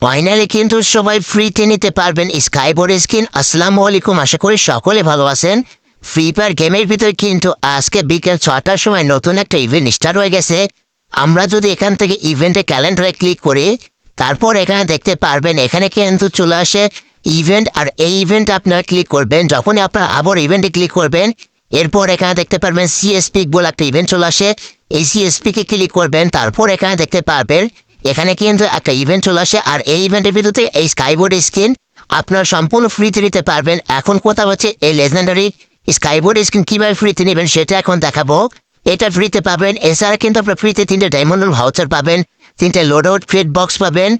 Finally কিন্তু সবাই ফ্রিতে নিতে পারবেন স্কাইবোর্ড স্ক্রিন আসসালামু আলাইকুম, আশা করি সকলে ভালো আছেন। ফ্রি ফায়ার গেমের ভিতরে কিন্তু আজকে বিকেল ছটার সময় নতুন একটা ইভেন্ট স্টার্ট হয়ে গেছে। আমরা যদি এখান থেকে ইভেন্টে ক্যালেন্ডারে ক্লিক করি, তারপর এখানে দেখতে পারবেন, এখানে কিন্তু চলে আসে ইভেন্ট আর এই ইভেন্ট আপনারা ক্লিক করবেন, যখনই আপনারা আবার ইভেন্টে ক্লিক করবেন, এরপর এখানে দেখতে পারবেন সিএসপি বলে একটা ইভেন্ট চলে আসে। এই সিএসপি কে ক্লিক করবেন, তারপর এখানে দেখতে পারবেন এখানে কিন্তু একটা ইভেন্ট চলে আসে, আর এই ইভেন্টের ভিতরে এই স্কাইবোর্ড স্ক্রিন আপনার সম্পূর্ণ ফ্রিতে নিতে পারবেন। এখন কথা হচ্ছে এই লেজেন্ডারি স্কাইবোর্ড স্ক্রিন কীভাবে ফ্রিতে নেবেন সেটা এখন দেখাবো। এটা ফ্রিতে পাবেন, এছাড়া কিন্তু আপনার ফ্রিতে তিনটে ডায়মন্ড ভাউচার পাবেন, তিনটে লোড আউট ফিট বক্স পাবেন,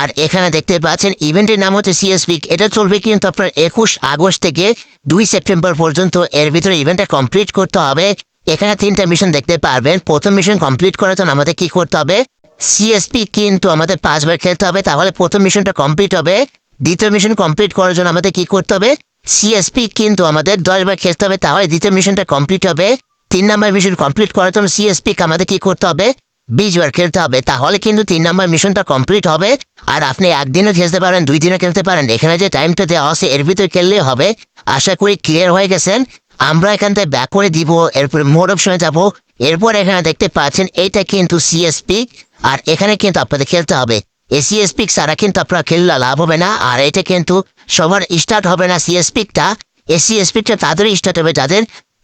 আর এখানে দেখতে পাচ্ছেন ইভেন্টের নাম হচ্ছে সিএসপি এটা চলবে কিন্তু আপনার একুশ আগস্ট থেকে দুই সেপ্টেম্বর পর্যন্ত। এর ভিতরে ইভেন্টটা কমপ্লিট করতে হবে। এখানে তিনটা মিশন দেখতে পারবেন। প্রথম মিশন কমপ্লিট করার জন্য আমাদের কি করতে হবে? সিএসপি কিন্তু আমাদের পাঁচবার খেলতে হবে, তাহলে প্রথম মিশনটা কমপ্লিট হবে। দ্বিতীয় মিশন কমপ্লিট করার জন্য আমাদের কি করতে হবে? সিএসপি কিন্তু আমাদের দশবার খেলতে হবে, তাহলে দ্বিতীয় মিশনটা কমপ্লিট হবে। তিন নাম্বার মিশন কমপ্লিট করার জন্য সিএসপি আমাদের কি করতে হবে? বিশবার খেলতে হবে, তাহলে কিন্তু তিন নাম্বার মিশনটা কমপ্লিট হবে। আর আপনি একদিনও খেলতে পারেন দুই দিনও খেলতে পারেন, এখানে যে টাইমটা দেওয়া আছে, এর ভিতরে খেললেই হবে। আশা করি ক্লিয়ার হয়ে গেছেন। আমরা এখান থেকে ব্যাক করে দিব, এরপর মোড অপশনে যাব। এরপর এখানে দেখতে পাচ্ছেন, এইটা কিন্তু সিএসপি আর এখানে কিন্তু আপনাদের খেলতে হবে। এই সিএসপি ছাড়া কিন্তু আপনারা খেললে লাভ হবে না, আর এটা কিন্তু সবার স্টার্ট হবে না সিএসপিকটা এই সিএসপিকটা তাদেরই স্টার্ট হবে যাদের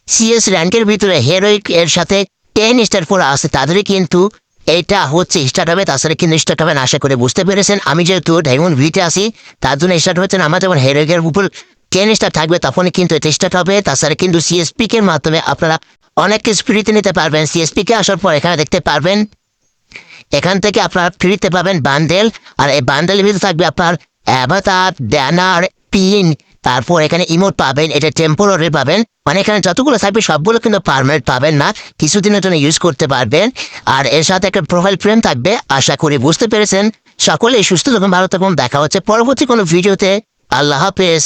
সিএস র্যাঙ্কের ভিতরে হেরোইক এর সাথে টেন স্টার ফোর আছে, তাদেরই কিন্তু এটা হচ্ছে স্টার্ট হবে, তাছাড়া কিন্তু স্টার্ট হবে না, আশা করে বুঝতে পেরেছেন। আমি যেহেতু ডায়মন্ড ভিতে আসি তার জন্য স্টার্ট হচ্ছে আমার যখন হেরোইকের উপর টেন স্টার থাকবে, তখনই কিন্তু এটা স্টার্ট হবে। তাছাড়া কিন্তু সিএসপি এর মাধ্যমে আপনারা অনেক কিছু ফ্রিতে নিতে পারবেন। সিএসপি কে আসার পর এখানে দেখতে পারবেন। এখান থেকে আপনার ফ্রিতে পাবেন বান্ডেল আর এই বান্ডেলের ভিতরে থাকবে আপনার অ্যাভাতার, ব্যানার, পিন, তারপর এখানে ইমোট পাবেন, এটা টেম্পোরারি পাবেন। মানে এখানে যতগুলো থাকবে, সবগুলো কিন্তু পারমানেন্ট পাবেন না, কিছুদিনের জন্য ইউজ করতে পারবেন। আর এর সাথে একটা প্রোফাইল ফ্রেম থাকবে, আশা করি বুঝতে পেরেছেন। সকলেই সুস্থ যখন ভালো থাকুন, দেখা হচ্ছে পরবর্তী কোনো ভিডিওতে আল্লাহ হাফেজ।